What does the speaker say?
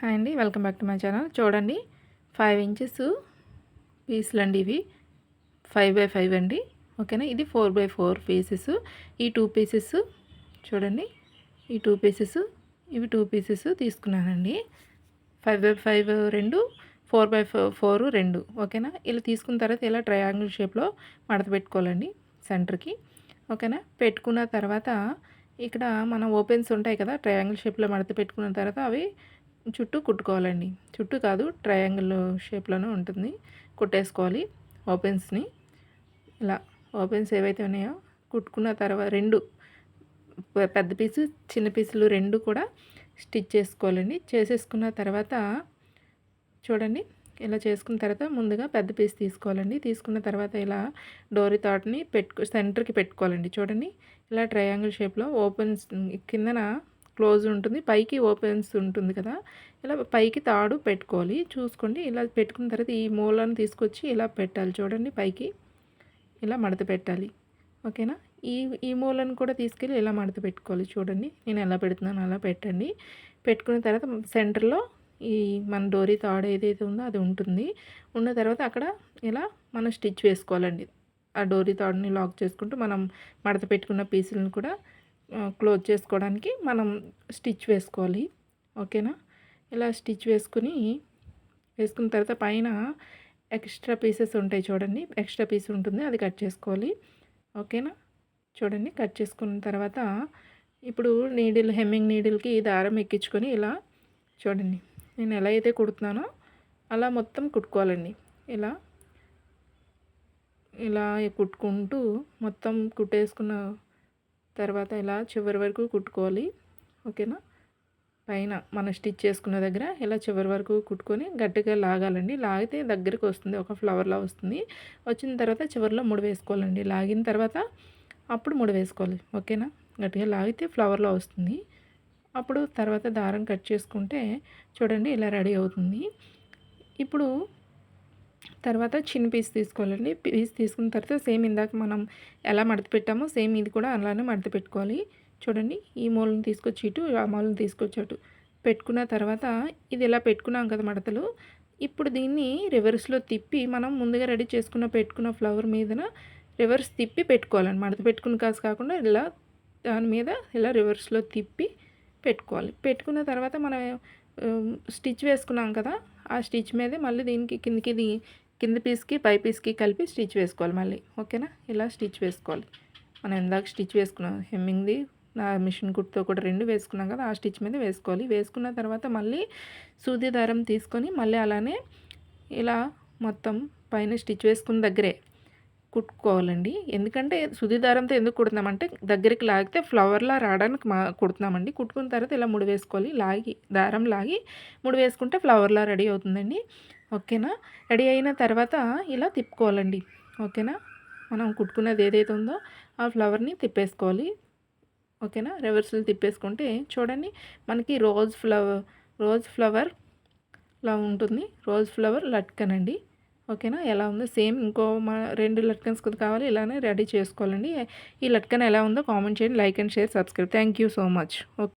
Hi అండి welcome back to my channel. చూడండి five inches పీసులు అండి ఇవి. ఫైవ్ బై ఫైవ్ అండి ఓకేనా? ఇది ఫోర్ బై ఫోర్ పీసెస్ ఈ టూ పీసెస్ చూడండి ఈ టూ పీసెస్ ఇవి టూ పీసెస్ తీసుకున్నానండి. ఫైవ్ బై ఫైవ్ రెండు ఫోర్ బై ఫోర్ రెండు ఓకేనా? ఇలా తీసుకున్న తర్వాత ఇలా ట్రయాంగిల్ షేప్లో మడత పెట్టుకోవాలండి సెంటర్కి ఓకేనా? పెట్టుకున్న తర్వాత ఇక్కడ మన ఓపెన్స్ ఉంటాయి కదా ట్రయాంగిల్ షేప్లో మడత పెట్టుకున్న తర్వాత అవి చుట్టూ కుట్టుకోవాలండి. చుట్టూ కాదు ట్రయాంగిల్ షేప్లోనే ఉంటుంది. కుట్టేసుకోవాలి. ఓపెన్స్ని ఇలా ఓపెన్స్ ఏవైతే ఉన్నాయో కుట్టుకున్న తర్వాత రెండు పెద్ద పీసు చిన్న పీసులు రెండు కూడా స్టిచ్ చేసుకోవాలండి. చేసేసుకున్న తర్వాత చూడండి ఇలా చేసుకున్న తర్వాత ముందుగా పెద్ద పీస్ తీసుకోవాలండి. తీసుకున్న తర్వాత ఇలా డోరీ తాట్ని పెట్టుకో సెంటర్కి పెట్టుకోవాలండి. చూడండి ఇలా ట్రయాంగిల్ షేప్లో ఓపెన్స్ కిందన క్లోజ్ ఉంటుంది పైకి ఓపెన్స్ ఉంటుంది కదా. ఇలా పైకి తాడు పెట్టుకోవాలి. చూసుకోండి ఇలా పెట్టుకున్న తర్వాత ఈ మూలను తీసుకొచ్చి ఇలా పెట్టాలి. చూడండి పైకి ఇలా మడత పెట్టాలి. ఓకేనా? ఈ ఈ మూలను కూడా తీసుకెళ్ళి ఇలా మడత పెట్టుకోవాలి. చూడండి నేను ఎలా పెడుతున్నాను అలా పెట్టండి. పెట్టుకున్న తర్వాత సెంటర్లో ఈ మన డోరీ తాడు ఏదైతే ఉందో అది ఉంటుంది. ఉన్న తర్వాత అక్కడ ఇలా మనం స్టిచ్ వేసుకోవాలండి. ఆ డోరీ తాడుని లాక్ చేసుకుంటూ మనం మడత పెట్టుకున్న పీసులను కూడా క్లోజ్ చేసుకోవడానికి మనం స్టిచ్ వేసుకోవాలి. ఓకేనా? ఇలా స్టిచ్ వేసుకుని వేసుకున్న తర్వాత పైన ఎక్స్ట్రా పీసెస్ ఉంటాయి చూడండి. ఎక్స్ట్రా పీస్ ఉంటుంది అది కట్ చేసుకోవాలి. ఓకేనా? చూడండి కట్ చేసుకున్న తర్వాత ఇప్పుడు నీడిల్ హెమ్మింగ్ నీడిల్కి దారం ఎక్కించుకొని ఇలా చూడండి. నేను ఎలా అయితే కుడుతున్నానో అలా మొత్తం కుట్టుకోవాలండి. ఇలా ఇలా కుట్టుకుంటూ మొత్తం కుట్టేసుకున్న తర్వాత ఇలా చివరి వరకు కుట్టుకోవాలి. ఓకేనా? పైన మనం స్టిచ్ చేసుకున్న దగ్గర ఇలా చివరి వరకు కుట్టుకొని గట్టిగా లాగాలండి. లాగితే దగ్గరికి వస్తుంది ఒక ఫ్లవర్లా వస్తుంది. వచ్చిన తర్వాత చివరిలో ముడి వేసుకోవాలండి. లాగిన తర్వాత అప్పుడు ముడి వేసుకోవాలి. ఓకేనా? గట్టిగా లాగితే ఫ్లవర్లో వస్తుంది. అప్పుడు తర్వాత దారం కట్ చేసుకుంటే చూడండి ఇలా రెడీ అవుతుంది. ఇప్పుడు తర్వాత చిన్న పీస్ తీసుకోవాలండి. పీస్ తీసుకున్న తర్వాత సేమ్ ఇందాక మనం ఎలా మడత పెట్టామో సేమ్ ఇది కూడా అలానే మడత పెట్టుకోవాలి. చూడండి ఈ మూలను తీసుకొచ్చి ఇటు ఆ మూలను తీసుకొచ్చి అటు పెట్టుకున్న తర్వాత ఇది ఇలా పెట్టుకున్నాం కదా మడతలు. ఇప్పుడు దీన్ని రివర్స్లో తిప్పి మనం ముందుగా రెడీ చేసుకున్న పెట్టుకున్న ఫ్లవర్ మీదన రివర్స్ తిప్పి పెట్టుకోవాలండి. మడత పెట్టుకున్న కాసు కాకుండా ఇలా దాని మీద ఇలా రివర్స్లో తిప్పి పెట్టుకోవాలి. పెట్టుకున్న తర్వాత మనం స్టిచ్ వేసుకున్నాం కదా ఆ స్టిచ్ మీదే మళ్ళీ దీనికి కిందికి కింద పీస్కి పై పీస్కి కలిపి స్టిచ్ వేసుకోవాలి మళ్ళీ. ఓకేనా? ఇలా స్టిచ్ వేసుకోవాలి. మనం ఇందాక స్టిచ్ వేసుకున్నాం. హెమ్మింగ్ది నా మిషన్ కుట్తో కూడా రెండు వేసుకున్నాం కదా ఆ స్టిచ్ మీద వేసుకోవాలి. వేసుకున్న తర్వాత మళ్ళీ సూది దారం తీసుకొని మళ్ళీ అలానే ఇలా మొత్తం పైన స్టిచ్ వేసుకున్న దగ్గరే కుట్టుకోవాలండి. ఎందుకంటే సుది దారంతో ఎందుకు కుడుతున్నామంటే దగ్గరికి లాగితే ఫ్లవర్లా రావడానికి మా కుడుతున్నామండి. కుట్టుకున్న తర్వాత ఇలా ముడి వేసుకోవాలి. లాగి దారం లాగి ముడి వేసుకుంటే ఫ్లవర్లా రెడీ అవుతుందండి. ఓకేనా? రెడీ అయిన తర్వాత ఇలా తిప్పుకోవాలండి. ఓకేనా? మనం కుట్టుకున్నది ఏదైతే ఉందో ఆ ఫ్లవర్ని తిప్పేసుకోవాలి. ఓకేనా? రివర్సల్ తిప్పేసుకుంటే చూడండి మనకి రోజ్ ఫ్లవర్ రోజ్ ఫ్లవర్ లా ఉంటుంది. రోజ్ ఫ్లవర్ లట్కనండి. ఓకేనా? ఎలా ఉందో సేమ్ ఇంకో మా రెండు లట్కన్స్ కావాలి ఇలానే రెడీ చేసుకోవాలండి. ఈ లట్కన్ ఎలా ఉందో కామెంట్ చేయండి like and share subscribe. Thank you so much. Okay.